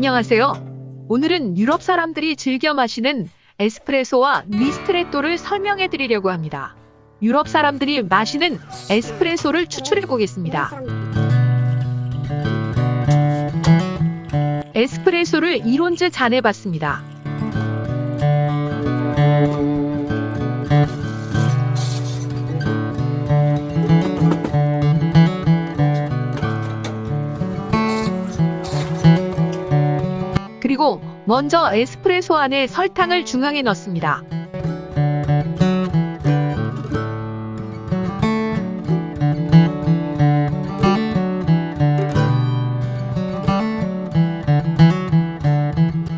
안녕하세요. 오늘은 유럽 사람들이 즐겨 마시는 에스프레소와 리스트레토를 설명해 드리려고 합니다. 유럽 사람들이 마시는 에스프레소를 추출해 보겠습니다. 에스프레소를 이론즈 잔해 봤습니다. 먼저 에스프레소 안에 설탕을 중앙에 넣습니다.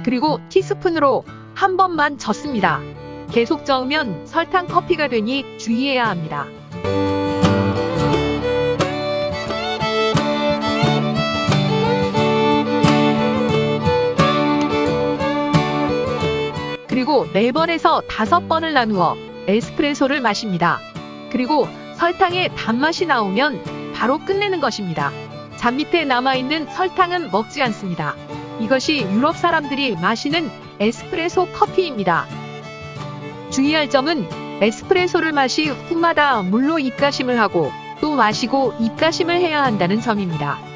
그리고 티스푼으로 한 번만 젓습니다. 계속 저으면 설탕 커피가 되니 주의해야 합니다. 4번에서 5번을 나누어 에스프레소를 마십니다. 그리고 설탕의 단맛이 나오면 바로 끝내는 것입니다. 잔 밑에 남아있는 설탕은 먹지 않습니다. 이것이 유럽 사람들이 마시는 에스프레소 커피입니다. 주의할 점은 에스프레소를 마시 후마다 물로 입가심을 하고 또 마시고 입가심을 해야 한다는 점입니다.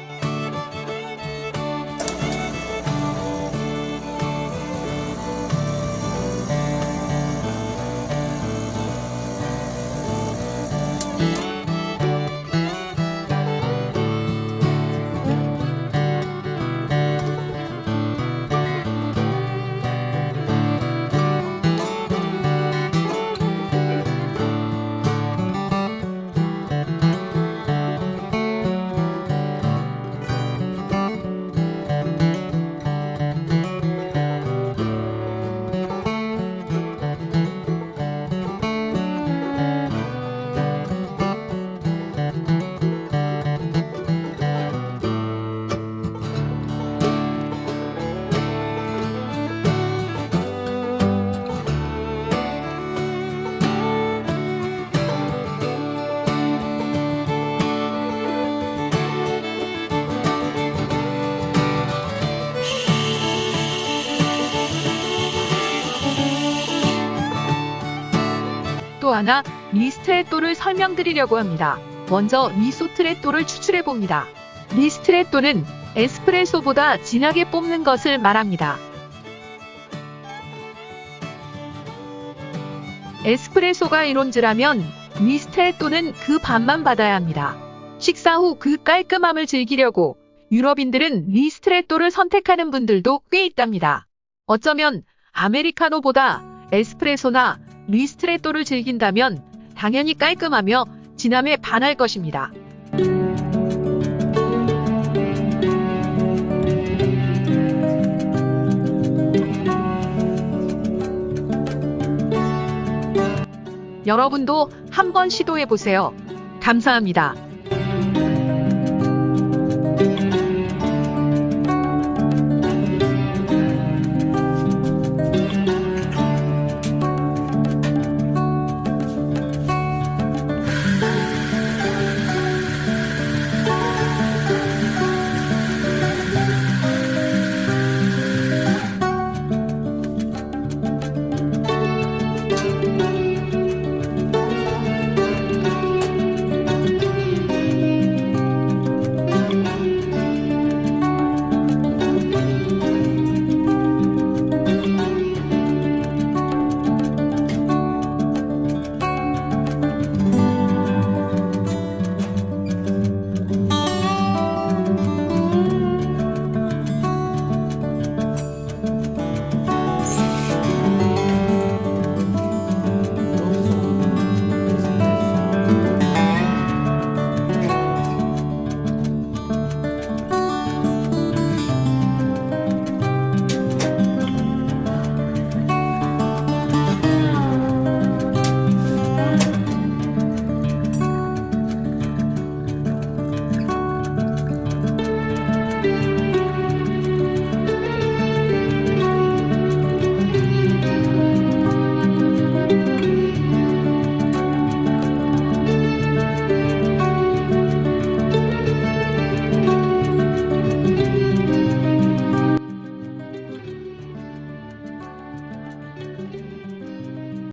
또 하나 리스트레토를 설명드리려고 합니다. 먼저 리소트레토를 추출해 봅니다. 리스트레토는 에스프레소보다 진하게 뽑는 것을 말합니다. 에스프레소가 이론즈라면 리스트레토는 그 반만 받아야 합니다. 식사 후 그 깔끔함을 즐기려고 유럽인들은 리스트레토를 선택하는 분들도 꽤 있답니다. 어쩌면 아메리카노보다 에스프레소나 리스트레토를 즐긴다면 당연히 깔끔하며 진함에 반할 것입니다. 여러분도 한번 시도해 보세요. 감사합니다.